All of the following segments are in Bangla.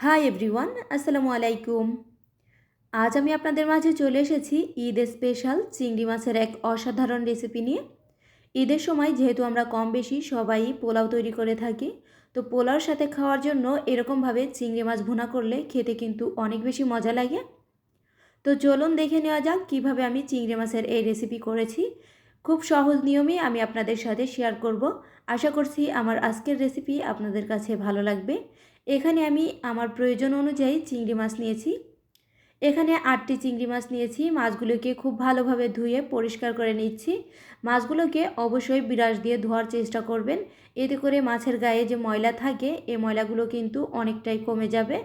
হাই এভরিওয়ান আসসালামু আলাইকুম। আজ আমি আপনাদের মাঝে চলে এসেছি ঈদ স্পেশাল চিংড়ি মাছের এক অসাধারণ রেসিপি নিয়ে। ঈদের সময় যেহেতু আমরা কম বেশি সবাই পোলাও তৈরি করে থাকি, তো পোলাওর সাথে খাওয়ার জন্য এরকমভাবে চিংড়ি মাছ ভুনা করলে খেতে কিন্তু অনেক বেশি মজা লাগে। তো চলুন দেখে নেওয়া যাক কীভাবে আমি চিংড়ি মাছের এই রেসিপি করেছি। খুব সহজ নিয়মে আমি আপনাদের সাথে শেয়ার করব। আশা করছি আমার আজকের রেসিপি আপনাদের কাছে ভালো লাগবে। এখানে আমি আমার প্রয়োজন অনুযায়ী চিংড়ি মাছ নিয়েছি। এখানে আটটি চিংড়ি মাছ নিয়েছি। মাছগুলোকে খুব ভালোভাবে ধুয়ে পরিষ্কার করে নিচ্ছি। মাছগুলোকে অবশ্যই বিরাস দিয়ে ধোয়ার চেষ্টা করবেন। এতে করে মাছের গায়ে যে ময়লা থাকে এই ময়লাগুলো কিন্তু অনেকটাই কমে যাবে।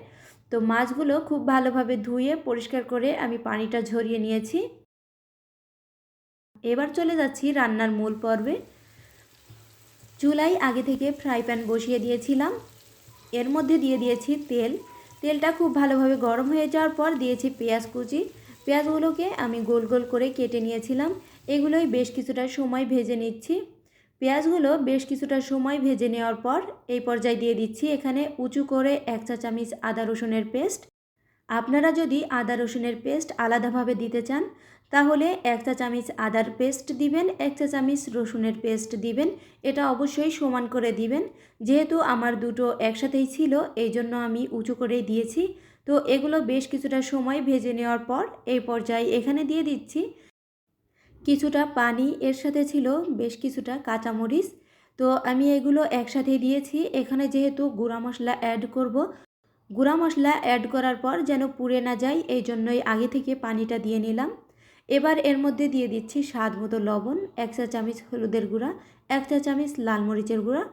তো মাছগুলো খুব ভালোভাবে ধুয়ে পরিষ্কার করে আমি পানিটা ঝরিয়ে নিয়েছি। এবার চলে যাচ্ছি রান্নার মূল পর্বে। চুলাই আগে থেকে ফ্রাই প্যান বসিয়ে দিয়েছিলাম। এর মধ্যে দিয়ে দিয়েছি তেল। তেলটা খুব ভালোভাবে গরম হয়ে যাওয়ার পর দিয়েছি পেঁয়াজ কুচি। পেঁয়াজগুলোকে আমি গোল গোল করে কেটে নিয়েছিলাম। এগুলোই বেশ কিছুটা সময় ভেজে নিচ্ছি। পেঁয়াজগুলো বেশ কিছুটা সময় ভেজে নেওয়ার পর এই পর্যায়ে দিয়ে দিচ্ছি এখানে উঁচু করে এক চা চামিচ আদা রসুনের পেস্ট। আপনারা যদি আদা রসুনের পেস্ট আলাদাভাবে দিতে চান, তাহলে এক চা চামচ আদার পেস্ট দিবেন, এক চা চামচ রসুনের পেস্ট দিবেন। এটা অবশ্যই সমান করে দিবেন। যেহেতু আমার দুটো একসাথেই ছিল, এই জন্য আমি উঁচু করেই দিয়েছি। তো এগুলো বেশ কিছুটা সময় ভেজে নেওয়ার পর এই পর্যায়ে এখানে দিয়ে দিচ্ছি কিছুটা পানি। এর সাথে ছিল বেশ কিছুটা কাঁচামরিচ। তো আমি এগুলো একসাথে দিয়েছি। এখানে যেহেতু গুঁড়া মশলা অ্যাড করব গুঁড়া মশলা অ্যাড করার পর যেন পুড়ে না যায়, এই জন্যই আগে থেকে পানিটা দিয়ে নিলাম। এবার এর মধ্যে দিয়ে দিচ্ছি স্বাদ মতো লবণ, এক চা চামচ হলুদের গুঁড়া, এক চা চামচ লাল মরিচের গুঁড়া।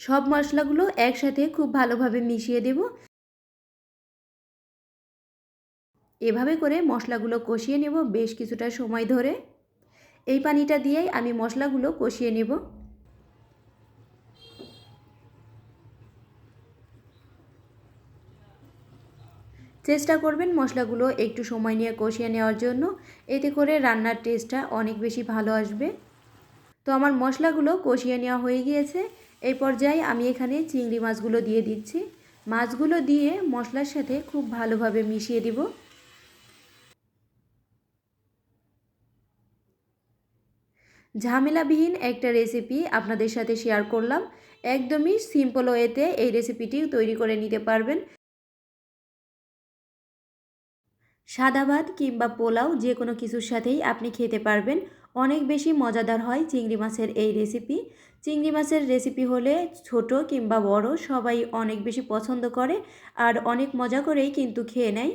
সব মশলাগুলো একসাথে খুব ভালোভাবে মিশিয়ে দেব। এভাবে করে মশলাগুলো কষিয়ে নেব বেশ কিছুটা সময় ধরে। এই পানিটা দিয়েই আমি মশলাগুলো কষিয়ে নেব। চেষ্টা করবেন মশলাগুলো একটু সময় নিয়ে কষিয়ে নেওয়ার জন্য। এতে করে রান্নার টেস্টটা অনেক বেশি ভালো আসবে। তো আমার মশলাগুলো কষিয়ে নেওয়া হয়ে গিয়েছে। এই পর্যায়ে আমি এখানে চিংড়ি মাছগুলো দিয়ে দিচ্ছি। মাছগুলো দিয়ে মশলার সাথে খুব ভালোভাবে মিশিয়ে দিব। ঝামেলাবিহীন একটা রেসিপি আপনাদের সাথে শেয়ার করলাম। একদমই সিম্পল ওয়েতে এই রেসিপিটি তৈরি করে নিতে পারবেন। সাদা ভাত কিংবা পোলাও যে কোনো কিছুর সাথেই আপনি খেতে পারবেন। অনেক বেশি মজাদার হয় চিংড়ি মাছের এই রেসিপি। চিংড়ি মাছের রেসিপি হলে ছোট কিংবা বড় সবাই অনেক বেশি পছন্দ করে আর অনেক মজা করেই কিন্তু খেয়ে নেয়।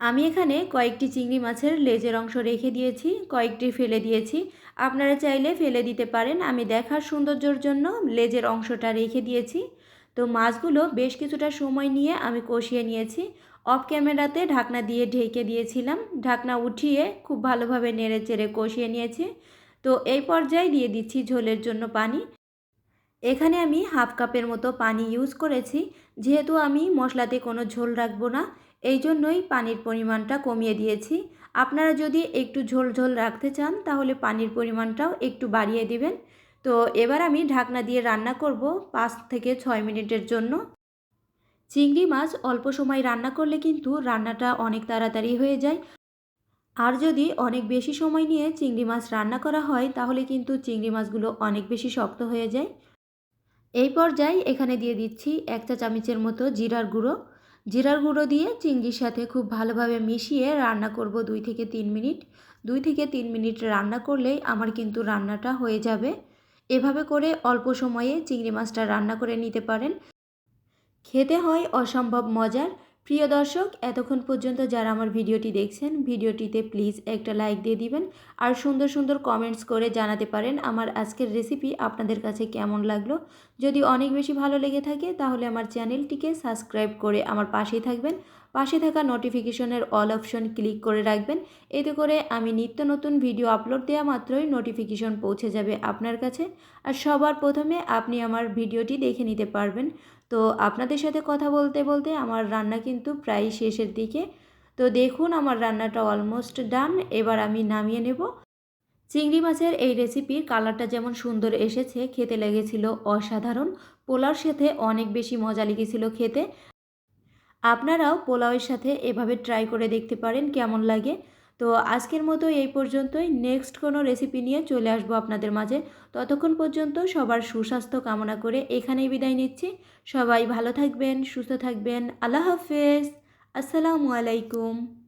আমি এখানে কয়েকটি চিংড়ি মাছের লেজের অংশ রেখে দিয়েছি, কয়েকটি ফেলে দিয়েছি। আপনারা চাইলে ফেলে দিতে পারেন, আমি দেখার সৌন্দর্যর জন্য লেজের অংশটা রেখে দিয়েছি। তো মাছগুলো বেশ কিছুটা সময় নিয়ে আমি কষিয়ে নিয়েছি। অফ ক্যামেরাতে ঢাকনা দিয়ে ঢেকে দিয়েছিলাম। ঢাকনা উঠিয়ে খুব ভালোভাবে নেড়ে চেড়ে কষিয়ে নিয়েছি। তো এই পর্যায়ে দিয়ে দিচ্ছি ঝোলের জন্য পানি। এখানে আমি হাফ কাপের মতো পানি ইউজ করেছি। যেহেতু আমি মশলাতে কোনো ঝোল রাখব না, এই জন্যই পানির পরিমাণটা কমিয়ে দিয়েছি। আপনারা যদি একটু ঝোল ঝোল রাখতে চান, তাহলে পানির পরিমাণটাও একটু বাড়িয়ে দিবেন। তো এবার আমি ঢাকনা দিয়ে রান্না করব পাঁচ থেকে ছয় মিনিটের জন্য। চিংড়ি মাছ অল্প সময় রান্না করলে কিন্তু রান্নাটা অনেক তাড়াতাড়ি হয়ে যায়। আর যদি অনেক বেশি সময় নিয়ে চিংড়ি মাছ রান্না করা হয়, তাহলে কিন্তু চিংড়ি মাছগুলো অনেক বেশি শক্ত হয়ে যায়। এই পর্যায়ে এখানে দিয়ে দিচ্ছি এক চা চামচের মতো জিরার গুঁড়ো। জিরার গুঁড়ো দিয়ে চিংড়ির সাথে খুব ভালোভাবে মিশিয়ে রান্না করব দুই থেকে তিন মিনিট। দুই থেকে তিন মিনিট রান্না করলেই আমার কিন্তু রান্নাটা হয়ে যাবে। এভাবে করে অল্প সময়ে চিংড়ি মাছটা রান্না করে নিতে পারেন। খেতে হয় অসম্ভব মজার। প্রিয় দর্শক, এতক্ষণ পর্যন্ত যারা আমার ভিডিওটি দেখছেন, ভিডিওটিতে প্লিজ একটা লাইক দিয়ে দিবেন আর সুন্দর সুন্দর কমেন্টস করে জানাতে পারেন আমার আজকের রেসিপি আপনাদের কাছে কেমন লাগল। যদি অনেক বেশি ভালো লেগে থাকে, তাহলে আমার চ্যানেলটিকে সাবস্ক্রাইব করে আমার পাশেই থাকবেন। পাশে থাকা নোটিফিকেশনের অল অপশন ক্লিক করে রাখবেন। এতে করে আমি নিত্য নতুন ভিডিও আপলোড দেওয়া মাত্রই নোটিফিকেশন পৌঁছে যাবে আপনার কাছে। আর সবার প্রথমে আপনি আমার ভিডিওটি দেখে নিতে পারবেন। তো আপনাদের সাথে কথা বলতে বলতে আমার রান্না কিন্তু প্রায় শেষের দিকে। তো দেখুন আমার রান্নাটা অলমোস্ট ডান এবার আমি নামিয়ে নেব। চিংড়ি মাছের এই রেসিপির কালারটা যেমন সুন্দর এসেছে, খেতে লেগেছিল অসাধারণ। পোলাওর সাথে অনেক বেশি মজা লেগেছিল খেতে। আপনারাও পোলাওয়ের সাথে এভাবে ট্রাই করে দেখতে পারেন কেমন লাগে। তো আজকের মতো এই পর্যন্তই। নেক্সট কোনো রেসিপি নিয়ে চলে আসব আপনাদের মাঝে। ততক্ষণ পর্যন্ত সবার সুস্বাস্থ্য কামনা করে এখানেই বিদায় নিচ্ছি। সবাই ভালো থাকবেন, সুস্থ থাকবেন। আল্লাহ হাফেজ। আসসালামু আলাইকুম।